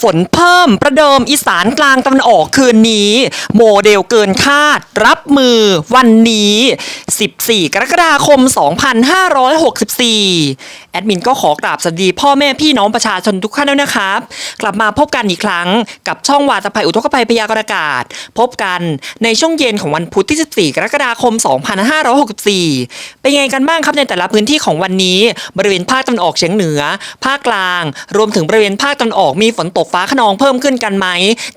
ฝนเพิ่มประเดิมอีสานกลางตะวันออกคืนนี้ โมเดลเกินคาด รับมือวันนี้ 14 กรกฎาคม 2564 แอดมินก็ขอกราบสวัสดีพ่อแม่พี่น้องประชาชนทุกท่านด้วนะครับ กลับมาพบกันอีกครั้งกับช่องวาตภัยอุทกภัยพยากรณ์อากาศ พบกันในช่วงเย็นของวันพุธที่ 14 กรกฎาคม 2564 เป็นไงกันบ้างครับในแต่ละพื้นที่ของวันนี้ บริเวณภาคตะวันออกเฉียงเหนือ ภาคกลาง รวมถึงบริเวณภาคตะวันออกมีฝนตกฟ้าขนองเพิ่มขึ้นกันไหม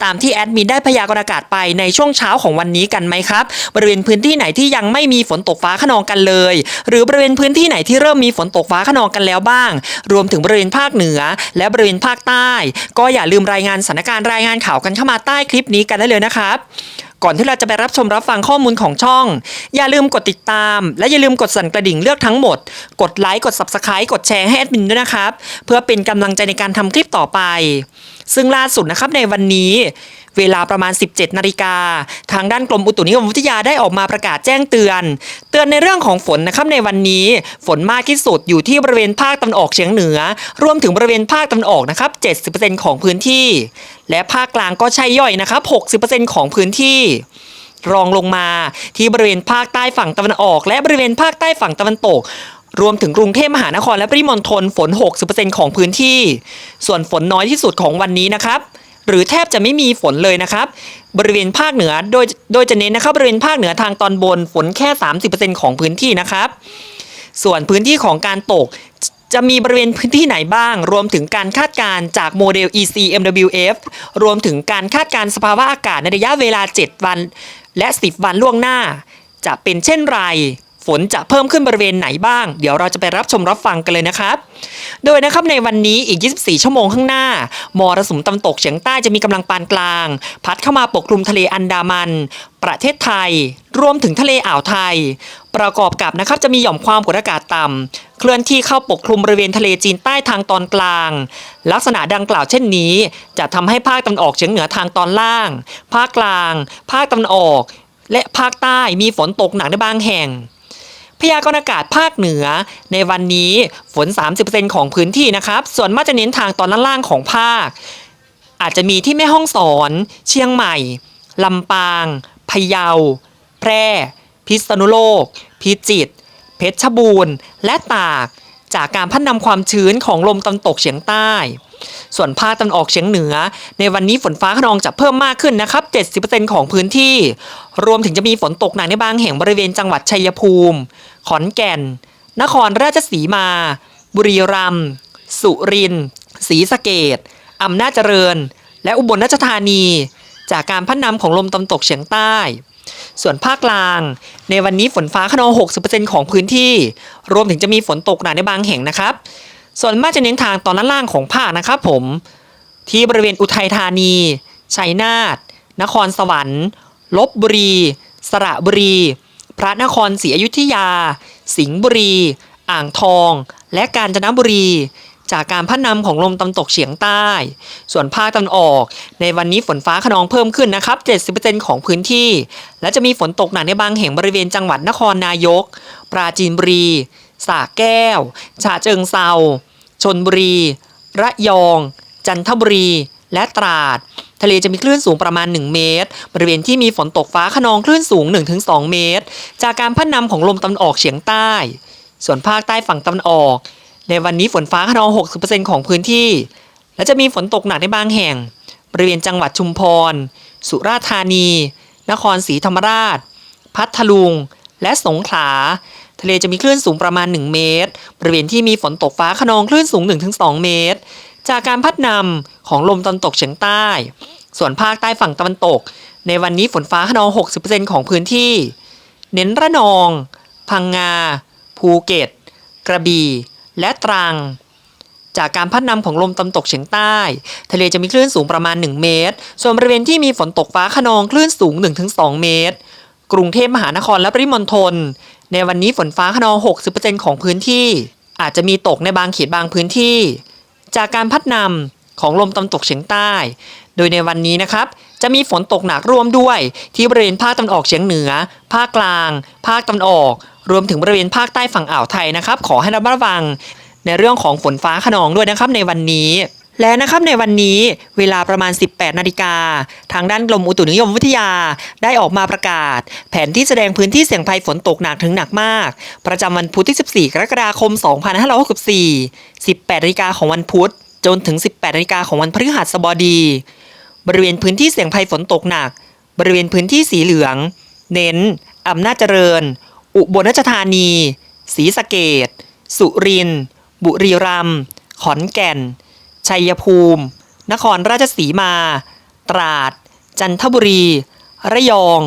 ตามที่แอดมินได้พยากรณ์อากาศไปในช่วงเช้าของวันนี้กันไหมครับ บริเวณพื้นที่ไหนที่ยังไม่มีฝนตกฟ้าขนองกันเลย หรือบริเวณพื้นที่ไหนที่เริ่มมีฝนตกฟ้าขนองกันแล้วบ้าง รวมถึงบริเวณภาคเหนือ และบริเวณภาคใต้ ก็อย่าลืมรายงานสถานการณ์รายงานข่าวกันเข้ามาใต้คลิปนี้กันได้เลยนะครับก่อนที่เราจะไปรับชมรับฟังข้อมูลของช่อง อย่าลืมกดติดตาม และอย่าลืมกดสั่นกระดิ่งเลือกทั้งหมด กดไลค์กด Subscribe กดแชร์ให้แอดมินด้วยนะครับ เพื่อเป็นกำลังใจในการทำคลิปต่อไป ซึ่งล่าสุดนะครับในวันนี้เวลาประมาณ 17 นาฬิกา ทางด้านกรมอุตุนิยมวิทยาได้ออกมาประกาศแจ้งเตือน เตือนในเรื่องของฝนนะครับในวันนี้ ฝนมากที่สุดอยู่ที่บริเวณภาคตะวันออกเฉียงเหนือ รวมถึงบริเวณภาคตะวันออกนะครับ70%ของพื้นที่ และภาคกลางก็ใช่ย่อยนะครับ60%ของพื้นที่รองลงมาที่บริเวณภาคใต้ฝั่งตะวันออก และบริเวณภาคใต้ฝั่งตะวันตก รวมถึงกรุงเทพมหานครและปริมณฑลฝน 60%ของพื้นที่ ส่วนฝนน้อยที่สุดของวันนี้นะครับ หรือแทบจะไม่มีฝนเลยนะครับ บริเวณภาคเหนือโดยโดยจะเน้นนะครับบริเวณภาคเหนือทางตอนบนฝนแค่ 30%ของพื้นที่นะครับ ส่วนพื้นที่ของการตกจะมีบริเวณพื้นที่ไหนบ้าง รวมถึงการคาดการณ์จากโมเดล ECMWF รวมถึงการคาดการณ์สภาวะอากาศในระยะเวลา 7 วัน และ 10 วันล่วงหน้า จะเป็นเช่นไร ฝนจะเพิ่มขึ้นบริเวณไหนบ้าง เดี๋ยวเราจะไปรับชมรับฟังกันเลยนะครับ โดยนะครับในวันนี้อีก 24 ชั่วโมงข้างหน้ามรสุมตะวันตกเฉียงใต้จะมีกำลังปานกลาง พัดเข้ามาปกคลุมทะเลอันดามัน ประเทศไทย รวมถึงทะเลอ่าวไทย ประกอบกับนะครับจะมีหย่อมความกดอากาศต่ำเคลื่อนที่เข้าปกคลุมบริเวณทะเลจีนใต้ทางตอนกลาง ลักษณะดังกล่าวเช่นนี้ จะทำให้ภาคตะวันออกเฉียงเหนือทางตอนล่าง ภาคกลาง ภาคตะวันออก และภาคใต้มีฝนตกหนักในบางแห่ง พยากรณ์อากาศภาคเหนือ ในวันนี้ฝน 30%ของพื้นที่นะครับ ส่วนมากจะเน้นทางตอนล่างของภาค อาจจะมีที่แม่ห้องสอน เชียงใหม่ ลำปาง พะเยา แพร่ พิษณุโลก พิจิตร เพชรบูรณ์ และตาก จากการพัดนำความชื้นของลมตะวันตกเฉียงใต้ ส่วนภาคตะวันออกเฉียงเหนือ ในวันนี้ฝนฟ้าขนองจะเพิ่มมากขึ้นนะครับ 70%ของพื้นที่ รวมถึงจะมีฝนตกหนักในบางแห่งบริเวณจังหวัดชัยภูมิ ขอนแก่น นครราชสีมา บุรีรัมย์สุรินทร์ศรีสะเกดอำนาจเจริญ และอุบลราชธานี จากการพัดนำของลมตะวันตกเฉียงใต้ส่วนภาคกลาง ในวันนี้ฝนฟ้าขนอง 60%ของพื้นที่ รวมถึงจะมีฝนตกหนักในบางแห่งนะครับ ส่วนมากจะเน้นทางตอนล่างของภาคนะครับผม ที่บริเวณอุทัยธานี ชัยนาท นครสวรรค์ ลบบุรี สระบุรี พระนครศรีอยุธยา สิงห์บุรี อ่างทอง และกาญจนบุรี จากการพัดนำของลมตะวันตกเฉียงใต้ ส่วนภาคตะวันออก ในวันนี้ฝนฟ้าขนองเพิ่มขึ้นนะครับ 70%ของพื้นที่ และจะมีฝนตกหนักในบางแห่งบริเวณจังหวัดนครนายก ปราจีนบุรีสระแก้ว ฉะเชิงเซา ชนบุรี ระยอง จันทบุรี และตราด ทะเลจะมีคลื่นสูงประมาณ 1 เมตร บริเวณที่มีฝนตกฟ้าขนองคลื่นสูง 1-2 เมตร จากการพัดนำของลมตะวันออกเฉียงใต้ ส่วนภาคใต้ฝั่งตะวันออก ในวันนี้ฝนฟ้าขนอง 60%ของพื้นที่ และจะมีฝนตกหนักในบางแห่ง บริเวณจังหวัดชุมพร สุราษฎร์ธานี นครศรีธรรมราช พัทลุง และสงขลา ทะเลจะมีคลื่นสูงประมาณ 1 เมตร บริเวณที่มีฝนตกฟ้าขนองคลื่นสูง 1-2 เมตร จากการพัดนำของลมตะวันตกเฉียงใต้ ส่วนภาคใต้ฝั่งตะวันตก ในวันนี้ฝนฟ้าขนอง 60%ของพื้นที่ เน้นระนอง พังงา ภูเก็ต กระบี่ และตรัง จากการพัดนำของลมตะวันตกเฉียงใต้ ทะเลจะมีคลื่นสูงประมาณ 1 เมตร ส่วนบริเวณที่มีฝนตกฟ้าขนองคลื่นสูง 1-2 เมตร กรุงเทพมหานครและปริมณฑลในวันนี้ฝนฟ้าขนอง 60%ของพื้นที่ อาจจะมีตกในบางเขตบางพื้นที่ จากการพัดนำของลมตะวันตกเฉียงใต้ โดยในวันนี้นะครับ จะมีฝนตกหนักร่วมด้วย ที่บริเวณภาคตะวันออกเฉียงเหนือ ภาคกลาง ภาคตะวันออก รวมถึงบริเวณภาคใต้ฝั่งอ่าวไทยนะครับ ขอให้ระมัดระวัง ในเรื่องของฝนฟ้าขนองด้วยนะครับในวันนี้ และนะครับในวันนี้เวลาประมาณ 18 นาฬิกา ทางด้านกรมอุตุนิยมวิทยาได้ออกมาประกาศ แผนที่แสดงพื้นที่เสี่ยงภัยฝนตกหนักถึงหนักมาก ประจำวันพุธที่ 14 กรกฎาคม 2564 18นาฬิกาของวันพุธ จนถึง 18นาฬิกาของวันพฤหัสบดี บริเวณพื้นที่เสี่ยงภัยฝนตกหนัก บริเวณพื้นที่สีเหลือง เน้นอำนาจเจริญ อุบลราชธานีศรีสะเกดสุรินทร์บุรีรัมย์ขอนแก่น ชัยภูมิ นครราชสีมา ตราด จันทบุรี ระยอง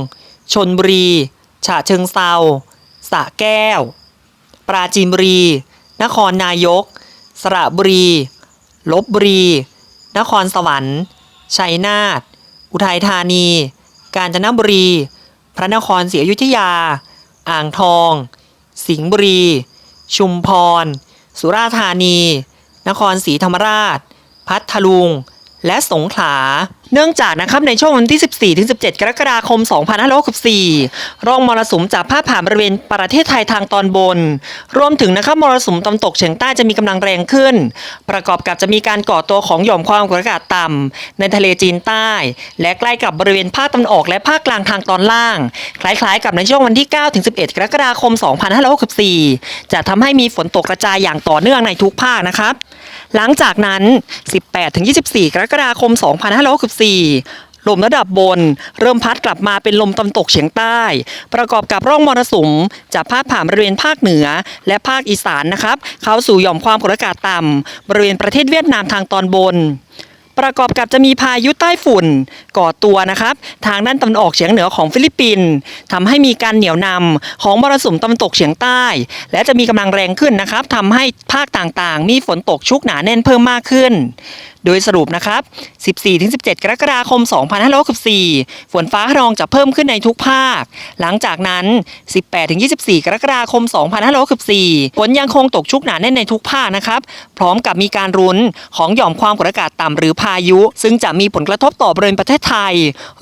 ชนบุรี ฉะเชิงเซาสระแก้ว ปราจีนบุรี นครนายก สระบุรี ลบบุรี นครสวรรค์ ชัยนาท อุทัยธานี กาญจนบุรี พระนครศรีอยุธยา อ่างทอง สิงห์บุรี ชุมพร สุราษฎร์ธานี นครศรีธรรมราช พัทลุง และสงขลา เนื่องจากนะครับในช่วงวันที่ 14ถึง17 กรกฎาคม 2564ร่องมรสุมจากภาพผ่านบริเวณประเทศไทยทางตอนบน รวมถึงนะครับมรสุมตะวันตกเฉียงใต้จะมีกำลังแรงขึ้น ประกอบกับจะมีการก่อตัวของหย่อมความกดอากาศต่ำในทะเลจีนใต้ และใกล้กับบริเวณภาคตะวันออกและภาคกลางทางตอนล่าง คล้ายๆ กับในช่วงวันที่9ถึง11 กรกฎาคม 2564 จะทำให้มีฝนตกกระจายอย่างต่อเนื่องในทุกภาคนะครับ หลังจากนั้น 18ถึง24 กรกฎาคม 2564ลมระดับบน เริ่มพัดกลับมาเป็นลมตะวันตกเฉียงใต้ ประกอบกับร่องมรสุมจะพาดผ่านบริเวณภาคเหนือ และภาคอีสานนะครับ เข้าสู่หย่อมความกดอากาศต่ำบริเวณประเทศเวียดนามทางตอนบนประกอบกับจะมีพายุใต้ฝุ่น ก่อตัวนะครับ ทางด้านตะวันออกเฉียงเหนือของฟิลิปปินส์ทำให้มีการเหนี่ยวนำของมรสุมตะวันตกเฉียงใต้ และจะมีกำลังแรงขึ้นนะครับทำให้ภาคต่างๆ มีฝนตกชุกหนาแน่นเพิ่มมากขึ้น โดยสรุปนะครับ 14-17 กรกฎาคม 2564 ฝนฟ้าขนองจะเพิ่มขึ้นในทุกภาค หลังจากนั้น 18-24 กรกฎาคม 2564 ฝนยังคงตกชุกหนาแน่นในทุกภาคนะครับ พร้อมกับมีการรุนของหย่อมความกดอากาศต่ำหรือพายุ ซึ่งจะมีผลกระทบต่อบริเวณประเทศไทย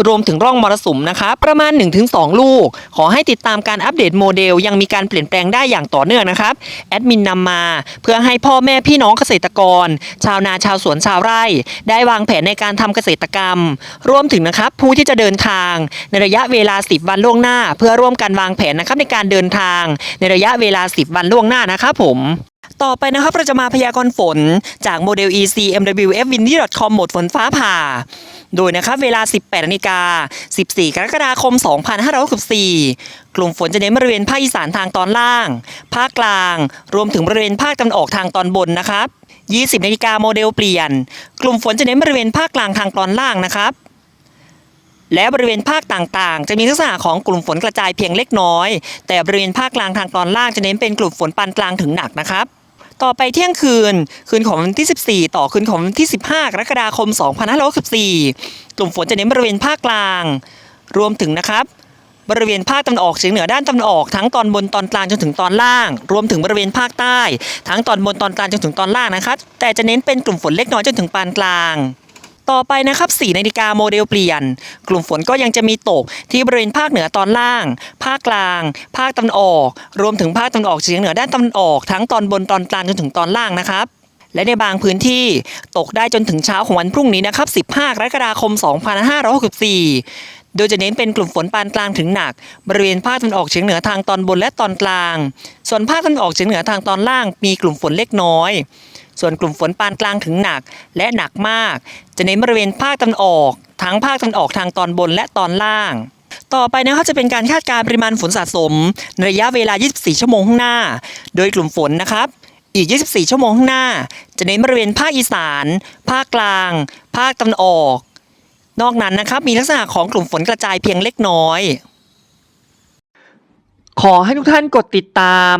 รวมถึงร่องมรสุมนะครับ ประมาณ 1-2 ลูก ขอให้ติดตามการอัปเดตโมเดล ยังมีการเปลี่ยนแปลงได้อย่างต่อเนื่องนะครับ แอดมินนำมา เพื่อให้พ่อแม่พี่น้องเกษตรกร ชาวนาชาวสวนชาวไร่ได้วางแผนในการทำเกษตรกรรม รวมถึงนะครับผู้ที่จะเดินทาง ในระยะเวลา 10 วันล่วงหน้า เพื่อร่วมกันวางแผนนะครับในการเดินทาง ในระยะเวลา 10 วันล่วงหน้านะครับผมต่อไปนะครับเราจะมาพยากรณ์ฝนจากโมเดล EC MWF windy com หมดฝนฟ้าผ่า โดยนะครับเวลา 18นาฬิกา 14 กรกฎาคม 2564 กลุ่มฝนจะเน้นบริเวณภาคอีสานทางตอนล่าง ภาคกลาง รวมถึงบริเวณภาคตะวันออกทางตอนบนนะครับ 20นาฬิกาโมเดลเปลี่ยน กลุ่มฝนจะเน้นบริเวณภาคกลางทางตอนล่างนะครับ และบริเวณภาคต่างๆ จะมีลักษณะของกลุ่มฝนกระจายเพียงเล็กน้อย แต่บริเวณภาคกลางทางตอนล่างจะเน้นเป็นกลุ่มฝนปานกลางถึงหนักนะครับ ต่อไปเที่ยงคืน คืนของวันที่ 14 ต่อคืนของวันที่ 15 กรกฎาคม 2564 กลุ่มฝนจะเน้นบริเวณภาคกลาง รวมถึงนะครับ บริเวณภาคตะวันออกเฉียงเหนือด้านตะวันออกทั้งตอนบนตอนกลางจนถึงตอนล่าง รวมถึงบริเวณภาคใต้ ทั้งตอนบนตอนกลางจนถึงตอนล่างนะครับแต่จะเน้นเป็นกลุ่มฝนเล็กน้อยจนถึงปานกลาง ต่อไปนะครับ4นาฬิกาโมเดลเปลี่ยน กลุ่มฝนก็ยังจะมีตกที่บริเวณภาคเหนือตอนล่าง ภาคกลาง ภาคตะวันออก รวมถึงภาคตะวันออกเฉียงเหนือด้านตะวันออก ทั้งตอนบนตอนกลางจนถึงตอนล่างนะครับและในบางพื้นที่ตกได้จนถึงเช้าของวันพรุ่งนี้นะครับ 15 กรกฎาคม 2564 โดยจะเน้นเป็นกลุ่มฝนปานกลางถึงหนัก บริเวณภาคตะวันออกเฉียงเหนือทางตอนบนและตอนกลาง ส่วนภาคตะวันออกเฉียงเหนือทางตอนล่างมีกลุ่มฝนเล็กน้อย ส่วนกลุ่มฝนปานกลางถึงหนักและหนักมาก จะเน้นบริเวณภาคตะวันออก ทั้งภาคตะวันออกทางตอนบนและตอนล่างต่อไปนะครับจะเป็นการคาดการณ์ปริมาณฝนสะสมในระยะเวลา 24 ชั่วโมงข้างหน้า โดยกลุ่มฝนนะครับ อีก 24 ชั่วโมงข้างหน้า จะเน้นบริเวณภาคอีสาน ภาคกลาง ภาคตะวันออก นอกนั้นนะครับมีลักษณะของกลุ่มฝนกระจายเพียงเล็กน้อย ขอให้ทุกท่านกดติดตาม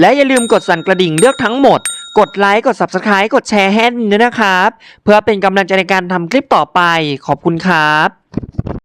และอย่าลืมกดสั่นกระดิ่งเลือกทั้งหมด กดไลค์กด Subscribe กดแชร์ให้ด้วยนะครับ เพื่อเป็นกำลังใจในการทำคลิปต่อไปขอบคุณครับ